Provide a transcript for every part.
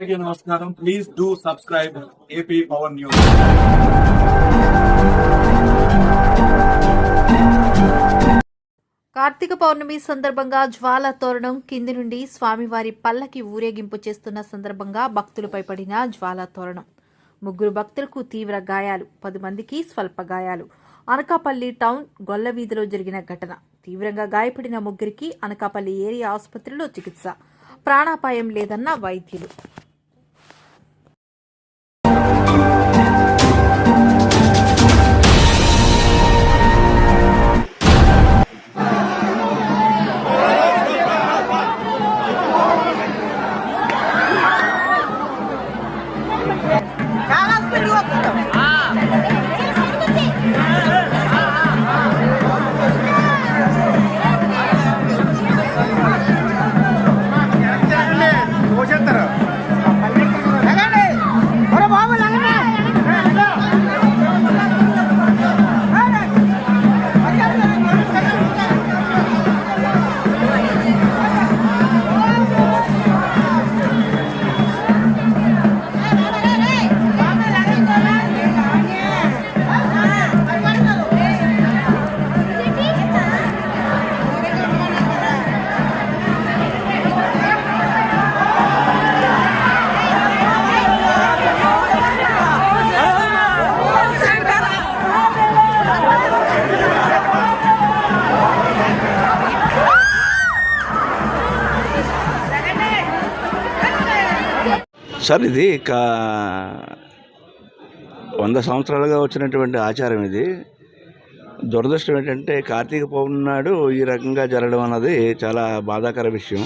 నమస్కారం. Please do subscribe AP power news Karthika Pournami సందర్భంగా జ్వాల తోరణం కింది నుండి స్వామివారి పల్లకి ఊరేగింపు చేస్తున్న సందర్భంగా భక్తులపై పడిన జ్వాల తోరణం. ముగ్గురు భక్తులకు తీవ్ర గాయాలు పది మందికి స్వల్ప గాయాలు. అనకాపల్లి టౌన్ గొల్లవీధిలో జరిగిన ఘటన. తీవ్రంగా గాయపడిన ముగ్గురికి అనకాపల్లి ఏరియా ఆసుపత్రిలో చికిత్స. ప్రాణాపాయం లేదన్న వైద్యులు. సార్ ఇది కా వంద సంవత్సరాలుగా వచ్చినటువంటి ఆచారం ఇది. దురదృష్టం ఏంటంటే కార్తీక పౌర్ణమి నాడు ఈ రకంగా జరగడం అన్నది చాలా బాధాకర విషయం.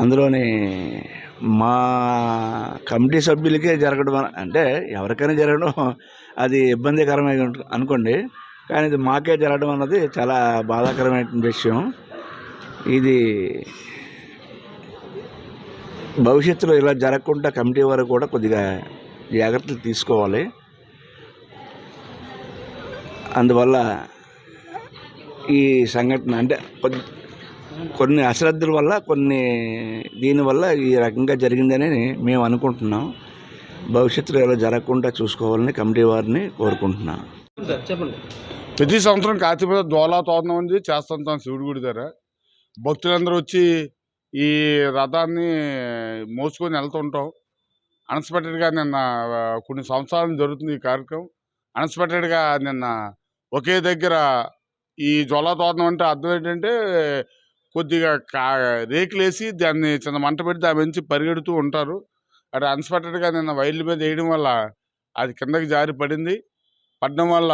అందులోని మా కమిటీ సభ్యులకే జరగడం అంటే ఎవరికైనా జరగడం అది ఇబ్బందికరమే అనుకోండి. కానీ ఇది మాకే జరగడం అన్నది చాలా బాధాకరమైన విషయం. ఇది భవిష్యత్తులో ఇలా జరగకుండా కమిటీ వారు కూడా కొద్దిగా జాగ్రత్తలు తీసుకోవాలి. అందువల్ల ఈ సంఘటన అంటే కొద్ది కొన్ని అశ్రద్ధల వల్ల కొన్ని దీనివల్ల ఈ రకంగా జరిగిందని మేము అనుకుంటున్నాం. భవిష్యత్తులో ఇలా జరగకుండా చూసుకోవాలని కమిటీ వారిని కోరుకుంటున్నాం. ప్రతి సంవత్సరం కార్తీక దోలా తోరణం ఉంది చేస్తుంటాం శివుడి గుడి దగ్గర. భక్తులందరూ వచ్చి ఈ రథాన్ని మోసుకొని వెళ్తుంటాం. అన్ఎక్స్పెక్టెడ్గా నిన్న కొన్ని సంవత్సరాలు జరుగుతుంది ఈ కార్యక్రమం. అన్ఎక్స్పెక్టెడ్గా నిన్న ఒకే దగ్గర ఈ జ్వాలా తోరణం అంటే అర్థం ఏంటంటే కొద్దిగా కా రేకులేసి దాన్ని చిన్న మంట పెట్టి దాని నుంచి పరిగెడుతూ ఉంటారు. అది అన్ఎక్స్పెక్టెడ్గా నిన్న వైర్ల మీద వేయడం వల్ల అది కిందకి జారి పడింది. పడడం వల్ల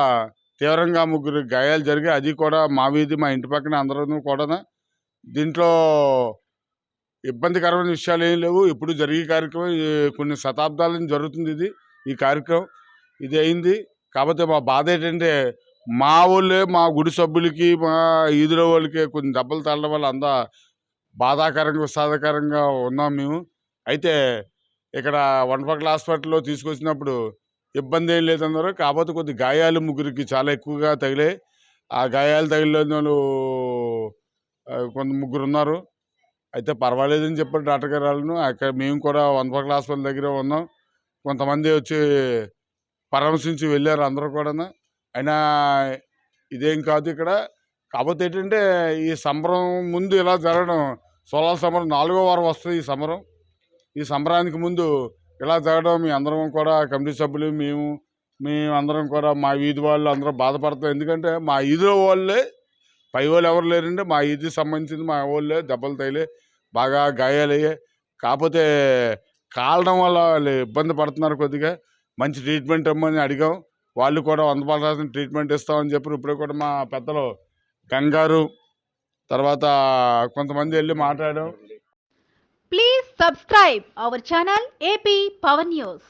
తీవ్రంగా ముగ్గురు గాయాలు జరిగాయి. అది కూడా మా వీధి మా ఇంటి పక్కన అందరూ కూడా దీంట్లో ఇబ్బందికరమైన విషయాలు ఏం లేవు. ఎప్పుడు జరిగే కార్యక్రమం ఈ కొన్ని శతాబ్దాల నుంచి జరుగుతుంది ఇది. ఈ కార్యక్రమం ఇది అయింది. కాకపోతే మా బాధ ఏంటంటే మా వాళ్ళే మా గుడి సభ్యులకి మా ఈదుల వాళ్ళకి కొన్ని దెబ్బలు తగలడం వల్ల అంతా బాధాకరంగా విషాదకరంగా ఉన్నాం మేము. అయితే ఇక్కడ వనపక్కల హాస్పిటల్లో తీసుకొచ్చినప్పుడు ఇబ్బంది ఏం లేదన్నారు. కాకపోతే కొద్ది గాయాలు ముగ్గురికి చాలా ఎక్కువగా తగిలాయి. ఆ గాయాలు తగిలిన వాళ్ళు కొంత ముగ్గురు ఉన్నారు అయితే పర్వాలేదని చెప్పారు డాక్టర్ గారు వాళ్ళను. అక్కడ మేము కూడా వనపక్కల హాస్పిటల్ దగ్గర ఉన్నాం. కొంతమంది వచ్చి పరామర్శించి వెళ్ళారు అందరూ కూడా అయినా ఇదేం కాదు ఇక్కడ. కాకపోతే ఏంటంటే ఈ సంబరం ముందు ఇలా జరగడం సోలార్ సంబరం నాలుగో వారం వస్తుంది ఈ సంబరం. ఈ సంబరానికి ముందు ఇలా జరగడం మీ అందరం కూడా కమిటీ సభ్యులు మేము మేము అందరం కూడా మా వీధి వాళ్ళు అందరూ బాధపడతాం. ఎందుకంటే మా వీధిలో వాళ్ళే పై వాళ్ళు ఎవరు లేరంటే మా వీధికి సంబంధించింది మా వాళ్ళే దెబ్బలు తగిలే బాగా గాయాలయ్యాయి. కాకపోతే కాలడం వల్ల వాళ్ళు ఇబ్బంది పడుతున్నారు కొద్దిగా. మంచి ట్రీట్మెంట్ ఇమ్మని అడిగాం. వాళ్ళు కూడా వంద పడాల్సిన ట్రీట్మెంట్ ఇస్తామని చెప్పి ఇప్పుడు కూడా మా పెద్దలు కంగారు తర్వాత కొంతమంది వెళ్ళి మాట్లాడాం. Please subscribe our channel AP Pawan news